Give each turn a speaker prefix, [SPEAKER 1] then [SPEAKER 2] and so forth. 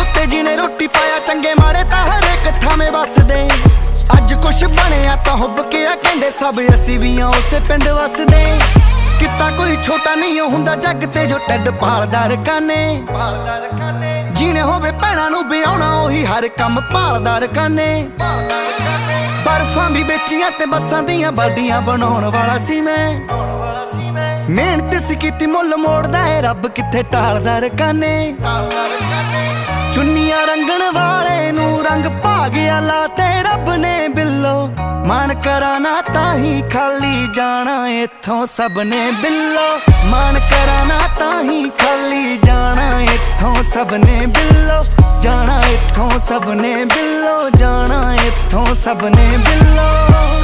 [SPEAKER 1] ਉੱਤੇ ਜਿਹਨੇ ਰੋਟੀ ਪਾਇਆ, ਚੰਗੇ ਮਾੜੇ ਤਾਂ ਹਰ ਥਾਵੇਂ ਵੱਸਦੇ। ਅੱਜ ਕੁਛ ਬਣਿਆ ਤਾਂ ਹੁੱਬ ਕੇ ਆ ਕਹਿੰਦੇ, ਸਭ ਅਸੀਂ ਵੀ ਆ ਉਸੇ ਪਿੰਡ ਵੱਸਦੇ। ਕਿੱਤਾ ਕੋਈ ਛੋਟਾ ਨਹੀਂ ਹੁੰਦਾ ਜੱਗ ਤੇ ਜੋ ਟੱਡ ਪਾਲਦਾ ਰਕਾਨੇ ਪਾਲਦਾ ਰਕਾਨੇ ਜਿਹਨੇ ਹੋਵੇ ਭੈਣਾਂ ਨੂੰ ਵਿਆਹਣਾ, ਉਹੀ ਹਰ ਕੰਮ ਪਾਲਦਾ ਰਕਾਨੇ ਪਾਲਦਾ ਰਕਾਨੇ ਬਰਫਾਂ ਵੀ ਵੇਚੀਆਂ ਤੇ ਬੱਸਾਂ ਦੀਆਂ ਬਾਡੀਆਂ ਬਣਾਉਣ ਵਾਲਾ ਸੀ ਮੈਂ। ਮਿਹਨਤ ਸੀ ਕੀਤੀ ਮੁੱਲ ਮੋੜਦਾ ਏ, ਰੱਬ ਕਿੱਥੇ ਟਾਲਦਾ ਰਕਾਨੇ ਟਾਲਦਾ ਰੰਗਣ ਵਾਲੇ ਨੂੰ ਰੰਗ ਭਾਗਿਆ ਲਾ ਤੇ ਰੱਬ ਨੇ ਬਿੱਲੋ। ਮਨ ਕਰਾਣਾ ਤਾਂ ਹੀ ਖਾਲੀ ਜਾਣਾ ਇੱਥੋਂ ਸਭ ਨੇ ਬਿੱਲੋ। ਮਨ ਕਰਾਣਾ ਤਾਂ ਹੀ ਖਾਲੀ ਜਾਣਾ ਇੱਥੋਂ ਸਭ ਨੇ ਬਿੱਲੋ। ਜਾਣਾ ਇੱਥੋਂ ਸਭ ਨੇ ਬਿੱਲੋ, ਜਾਣਾ ਇੱਥੋਂ ਸਭ ਨੇ ਬਿੱਲੋ।